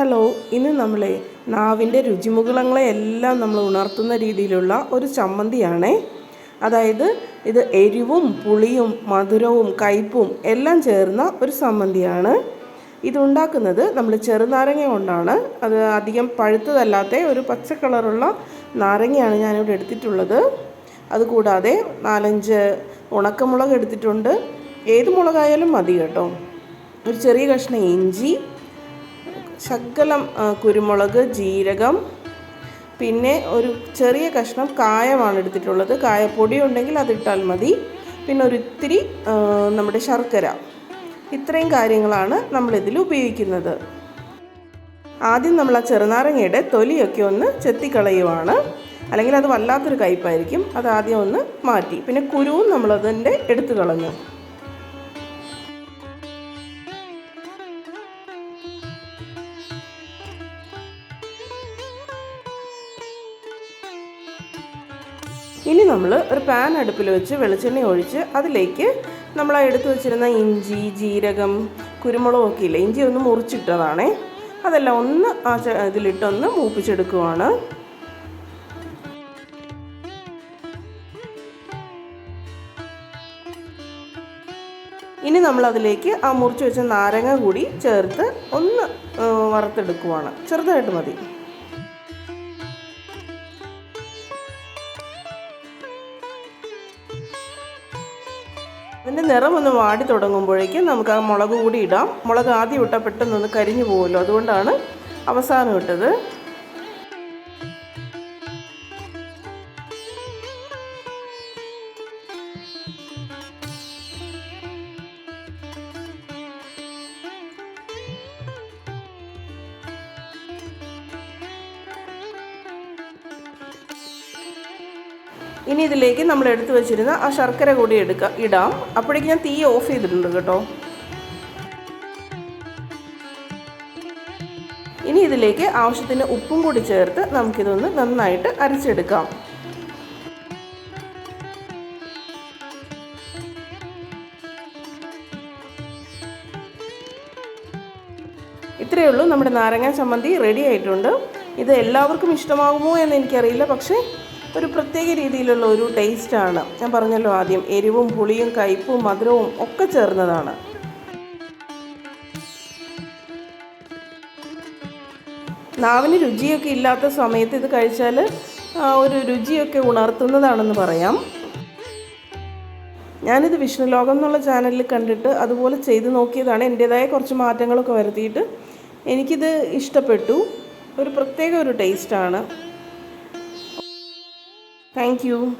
Hello ഇന്ന് നമ്മളെ നാവിന്റെ രുചിമുകുളങ്ങളെ എല്ലാം നമ്മൾ ഉണർത്തുന്ന രീതിയിലുള്ള ഒരു ചമ്മന്തിയാണേ. അതായത് ഇത് എരിവും പുളിയും മധുരവും കയ്പും എല്ലാം ചേർന്ന ഒരു ചമ്മന്തിയാണ്. ഇതുണ്ടാക്കുന്നത് നമ്മൾ ചെറുനാരങ്ങ കൊണ്ടാണ്. അത് അധികം പഴുത്തതല്ലാത്ത ഒരു പച്ച കളറുള്ള നാരങ്ങയാണ് ഞാനിവിടെ എടുത്തിട്ടുള്ളത്. അതുകൂടാതെ നാലഞ്ച് ഉണക്കമുളക് എടുത്തിട്ടുണ്ട്. ഏത് മുളകായാലും മതി കേട്ടോ. ഒരു ചെറിയ കഷ്ണം ഇഞ്ചി ശകലം കുരുമുളക് ജീരകം പിന്നെ ഒരു ചെറിയ കഷ്ണം കായമാണ് എടുത്തിട്ടുള്ളത്. കായപ്പൊടി ഉണ്ടെങ്കിൽ അതിട്ടാൽ മതി. പിന്നെ ഒരു ഇത്തിരി നമ്മുടെ ശർക്കര. ഇത്രയും കാര്യങ്ങളാണ് നമ്മളിതിൽ ഉപയോഗിക്കുന്നത്. ആദ്യം നമ്മൾ ആ ചെറുനാരങ്ങയുടെ തൊലിയൊക്കെ ഒന്ന് ചെത്തിക്കളയുവാണ്. അല്ലെങ്കിൽ അത് വല്ലാത്തൊരു കയ്പായിരിക്കും. അത് ആദ്യം ഒന്ന് മാറ്റി. പിന്നെ കുരുവും നമ്മളതിന്റെ എടുത്തു കളഞ്ഞു. ഇനി നമ്മൾ ഒരു പാൻ അടുപ്പിൽ വെച്ച് വെളിച്ചെണ്ണ ഒഴിച്ച് അതിലേക്ക് നമ്മൾ എടുത്തു വെച്ചിരുന്ന ഇഞ്ചി ജീരകം കുരുമുളകൊക്കെ ഇല്ല ഇഞ്ചി ഒന്ന് മുറിച്ചിട്ടതാണേ. അതെല്ലാം ഒന്ന് ആ ഇതിലിട്ടൊന്ന് മൂപ്പിച്ചെടുക്കുവാണ്. ഇനി നമ്മൾ അതിലേക്ക് ആ മുറിച്ച് വെച്ച നാരങ്ങ കൂടി ചേർത്ത് ഒന്ന് വറുത്തെടുക്കുവാണ്. ചെറുതായിട്ട് മതി. അതിന്റെ നിറം ഒന്ന് വാടി തുടങ്ങുമ്പോഴേക്കും നമുക്ക് ആ മുളക് കൂടി ഇടാം. മുളക് ആദ്യം ഇട്ടാൽ പെട്ടെന്നൊന്ന് കരിഞ്ഞു പോകുമല്ലോ അതുകൊണ്ടാണ് അവസാനം ഇട്ടത്. ഇനി ഇതിലേക്ക് നമ്മൾ എടുത്തു വെച്ചിരുന്ന ആ ശർക്കര കൂടി എടുക്കാം ഇടാം. അപ്പോഴേക്ക് ഞാൻ തീ ഓഫ് ചെയ്തിട്ടുണ്ട് കേട്ടോ. ഇനി ഇതിലേക്ക് ആവശ്യത്തിന് ഉപ്പും കൂടി ചേർത്ത് നമുക്കിതൊന്ന് നന്നായിട്ട് അരച്ചെടുക്കാം. ഇത്രയേ ഉള്ളൂ. നമ്മുടെ നാരങ്ങ ചമ്മന്തി റെഡി ആയിട്ടുണ്ട്. ഇത് എല്ലാവർക്കും ഇഷ്ടമാകുമോ എന്ന് എനിക്കറിയില്ല. പക്ഷേ ഒരു പ്രത്യേക രീതിയിലുള്ള ഒരു ടേസ്റ്റാണ് ഞാൻ പറഞ്ഞല്ലോ ആദ്യം എരിവും പുളിയും കയ്പും മധുരവും ഒക്കെ ചേർന്നതാണ്. നാവിന് രുചിയൊക്കെ ഇല്ലാത്ത സമയത്ത് ഇത് കഴിച്ചാൽ ഒരു രുചിയൊക്കെ ഉണർത്തുന്നതാണെന്ന് പറയാം. ഞാനിത് വിഷ്ണുലോകം എന്നുള്ള ചാനലിൽ കണ്ടിട്ട് അതുപോലെ ചെയ്ത് നോക്കിയതാണ്. എന്റേതായ കുറച്ച് മാറ്റങ്ങളൊക്കെ വരുത്തിയിട്ട് എനിക്കിത് ഇഷ്ടപ്പെട്ടു. ഒരു പ്രത്യേക ഒരു ടേസ്റ്റാണ് Thank you.